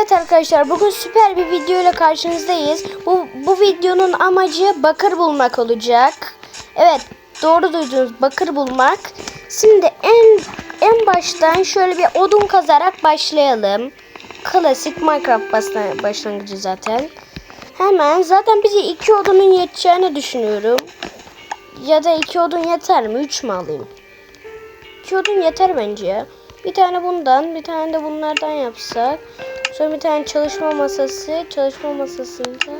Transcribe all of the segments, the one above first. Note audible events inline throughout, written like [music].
Evet arkadaşlar bugün süper bir video ile karşınızdayız. Bu, bu videonun amacı bakır bulmak olacak. Evet doğru duydunuz bakır bulmak. Şimdi en en baştan şöyle bir odun kazarak başlayalım. Klasik Minecraft başla- başlangıcı zaten. Hemen zaten bize iki odunun yeteceğini düşünüyorum. Ya da iki odun yeter mi? Üç mü alayım? İki odun yeter bence. Bir tane bundan, bir tane de bunlardan yapsak. Sonra bir tane çalışma masası. Çalışma masasında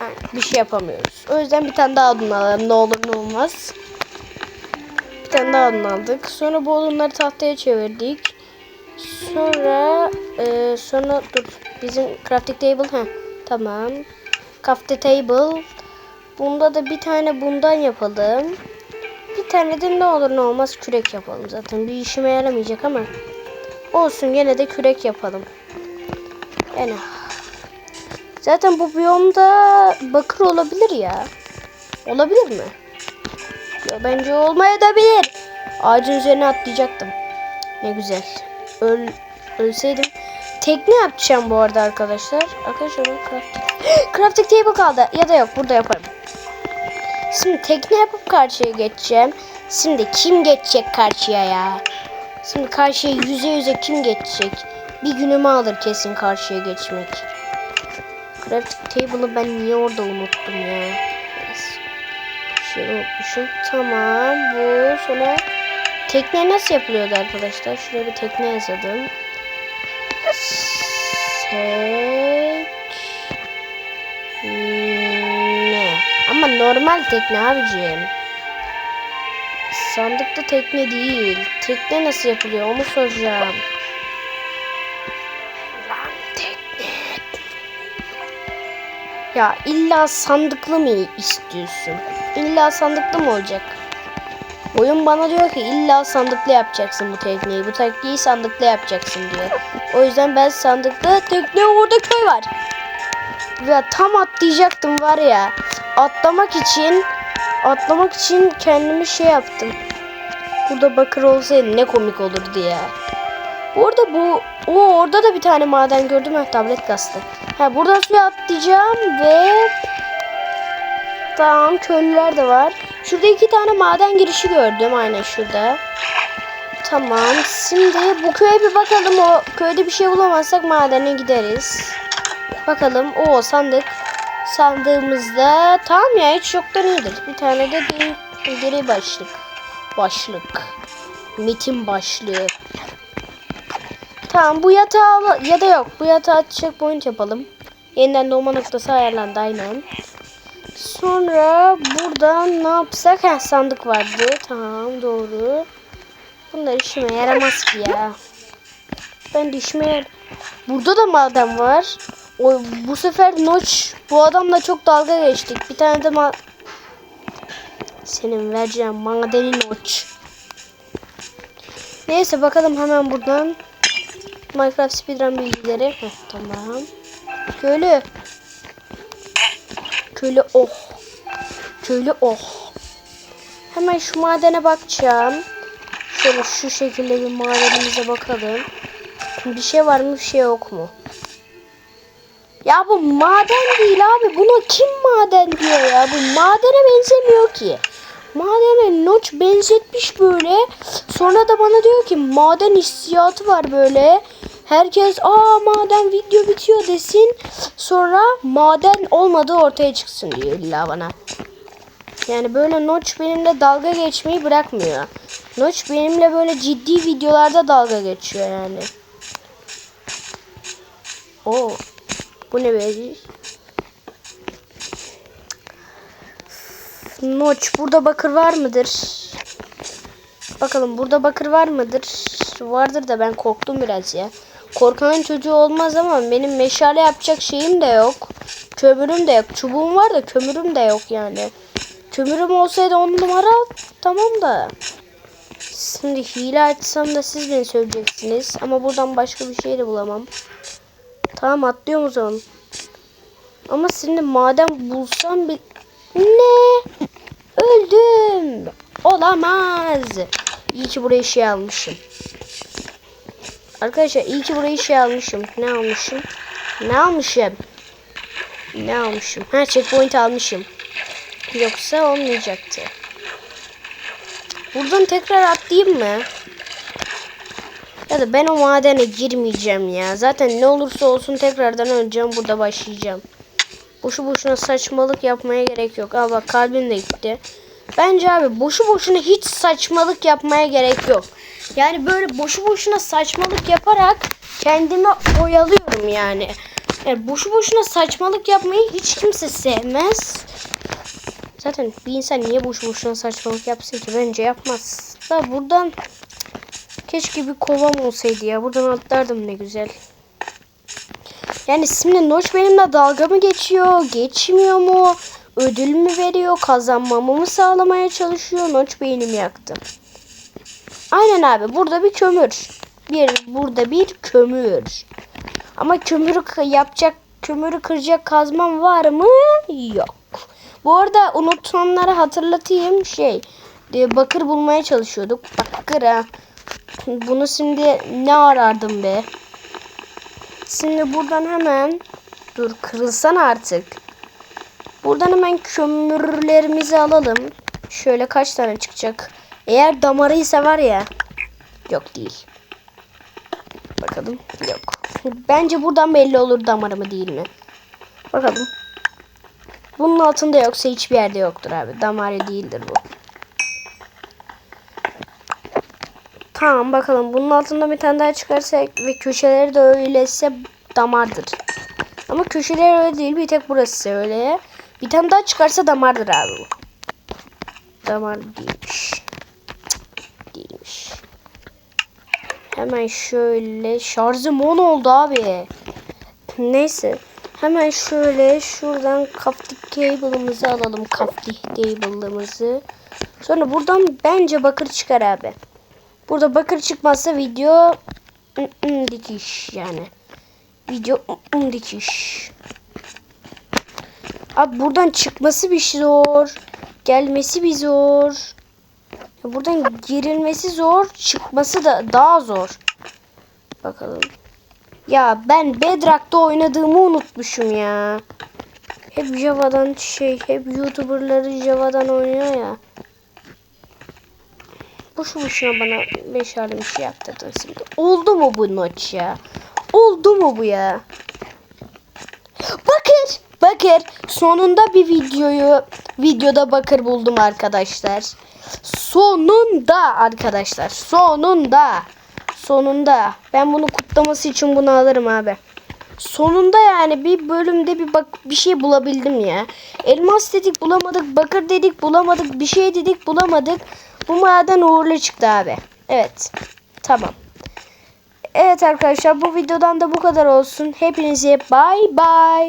Yani bir şey yapamıyoruz. O yüzden bir tane daha odun alalım. Ne olur ne olmaz. Bir tane daha odun aldık. Sonra bu odunları tahtaya çevirdik. Sonra e, sonra dur bizim crafting table ha tamam. Crafting table. Bunda da bir tane bundan yapalım. Bir tane de ne olur ne olmaz kürek yapalım zaten. Bir işime yaramayacak ama olsun gene de kürek yapalım. Yani zaten bu biyomda bakır olabilir ya. Olabilir mi? Ya bence olmayabilir. Ağacın üzerine atlayacaktım. Ne güzel. Öl ölseydim. Tekne yapacağım bu arada arkadaşlar. Arkadaşlar ben crafting. [gasps] crafting table kaldı. Ya da yok burada yaparım. Şimdi tekne yapıp karşıya geçeceğim. Şimdi kim geçecek karşıya ya? Şimdi karşıya yüze yüze kim geçecek? Bir günümü alır kesin karşıya geçmek. Crafting table'ı ben niye orada unuttum ya? Neyse. Şey unutmuşum. Tamam bu sonra tekne nasıl yapılıyordu arkadaşlar? Şuraya bir tekne yazalım. Tek ne? Ama normal tekne abicim. Sandıklı tekne değil. Tekne nasıl yapılıyor onu soracağım. Ya illa sandıklı mı istiyorsun? İlla sandıklı mı olacak? Oyun bana diyor ki illa sandıklı yapacaksın bu tekneyi. Bu tekneyi sandıklı yapacaksın diyor. O yüzden ben sandıklı tekne orada köy var. Ya tam atlayacaktım var ya. Atlamak için atlamak için kendimi şey yaptım. Burada bakır olsaydı ne komik olurdu ya. Bu arada bu o orada da bir tane maden gördüm ha tablet kastı. Ha burada suya atlayacağım ve tamam köylüler de var. Şurada iki tane maden girişi gördüm aynen şurada. Tamam şimdi bu köye bir bakalım o köyde bir şey bulamazsak madene gideriz. Bakalım o sandık. Sandığımızda tamam ya hiç yoktan iyidir. Bir tane de deri başlık. Başlık. Metin başlığı. Tamam bu yatağı ya da yok. Bu yatağı checkpoint yapalım. Yeniden doğma noktası ayarlandı aynen. Sonra burada ne yapsak? Heh, sandık vardı. Tamam doğru. Bunlar işime yaramaz ki ya. Ben yar- Burada da maden var. O, bu sefer Noç bu adamla çok dalga geçtik. Bir tane de ma senin vereceğim madeni Noç. Neyse bakalım hemen buradan Minecraft speedrun bilgileri. Heh, tamam. Köylü. Köylü oh. Köylü oh. Hemen şu madene bakacağım. Şöyle şu şekilde bir madenimize bakalım. Bir şey var mı bir şey yok mu? Ya bu maden değil abi. Buna kim maden diyor ya? Bu madene benzemiyor ki. Madene noç benzetmiş böyle. Sonra da bana diyor ki maden hissiyatı var böyle. Herkes aa maden video bitiyor desin. Sonra maden olmadığı ortaya çıksın diyor illa bana. Yani böyle Notch benimle dalga geçmeyi bırakmıyor. Notch benimle böyle ciddi videolarda dalga geçiyor yani. Oo. Bu ne be? Notch burada bakır var mıdır? Bakalım burada bakır var mıdır? Vardır da ben korktum biraz ya. Korkanın çocuğu olmaz ama benim meşale yapacak şeyim de yok. Kömürüm de yok. Çubuğum var da kömürüm de yok yani. Kömürüm olsaydı on numara tamam da. Şimdi hile açsam da siz beni söyleyeceksiniz. Ama buradan başka bir şey de bulamam. Tamam atlıyorum o zaman. Ama şimdi madem bulsam bir... Ne? Öldüm. Olamaz. İyi ki buraya şey almışım. Arkadaşlar iyi ki burayı şey almışım. Ne almışım? Ne almışım? Ne almışım? Ha checkpoint almışım. Yoksa olmayacaktı. Buradan tekrar atlayayım mı? Ya da ben o madene girmeyeceğim ya. Zaten ne olursa olsun tekrardan öleceğim. Burada başlayacağım. Boşu boşuna saçmalık yapmaya gerek yok. Aa bak kalbim de gitti. Bence abi boşu boşuna hiç saçmalık yapmaya gerek yok. Yani böyle boşu boşuna saçmalık yaparak kendimi oyalıyorum yani. Yani boşu boşuna saçmalık yapmayı hiç kimse sevmez. Zaten bir insan niye boşu boşuna saçmalık yapsın ki? Bence yapmaz. Da buradan keşke bir kovam olsaydı ya. Buradan atlardım ne güzel. Yani şimdi Noç benimle dalga mı geçiyor? Geçmiyor mu? Ödül mü veriyor? Kazanmamı mı sağlamaya çalışıyor? Noç beynimi yaktı. Aynen abi. Burada bir kömür. Bir burada bir kömür. Ama kömürü yapacak, kömürü kıracak kazmam var mı? Yok. Bu arada unutanlara hatırlatayım şey. e, Bakır bulmaya çalışıyorduk. Bakır ha. Bunu şimdi ne arardım be? Şimdi buradan hemen dur kırılsan artık. Buradan hemen kömürlerimizi alalım. Şöyle kaç tane çıkacak? Eğer damarıysa var ya. Yok değil. Bakalım. Yok. Bence buradan belli olur damarı mı değil mi? Bakalım. Bunun altında yoksa hiçbir yerde yoktur abi. Damarı değildir bu. Tamam bakalım. Bunun altında bir tane daha çıkarsa ve köşeleri de öyleyse damardır. Ama köşeleri öyle değil. Bir tek burası öyle. Bir tane daha çıkarsa damardır abi bu. Damar değilmiş. Cık, Değilmiş. Hemen şöyle şarjım 10 oldu abi. Neyse. Hemen şöyle şuradan crafting cable'ımızı alalım. Crafting cable'ımızı. Sonra buradan bence bakır çıkar abi. Burada bakır çıkmazsa video ı, dikiş yani. Video ı, dikiş. Abi buradan çıkması bir zor. Gelmesi bir zor. Ya Buradan girilmesi zor. Çıkması da daha zor. Bakalım. Ya ben Bedrock'ta oynadığımı unutmuşum ya. Hep Java'dan şey, hep YouTuber'ları Java'dan oynuyor ya. Boşu boşuna bana beş alem şey yaptırdın şimdi. Oldu mu bu noç ya? Oldu mu bu ya? Bakır, bakır. Sonunda bir videoyu, videoda bakır buldum arkadaşlar. Sonunda arkadaşlar, sonunda. Sonunda. Ben bunu kutlaması için bunu alırım abi. Sonunda yani bir bölümde bir bak bir şey bulabildim ya. Elmas dedik bulamadık, bakır dedik bulamadık, bir şey dedik bulamadık. Bu maden uğurlu çıktı abi. Evet. Tamam. Evet arkadaşlar bu videodan da bu kadar olsun. Hepinize bay bay.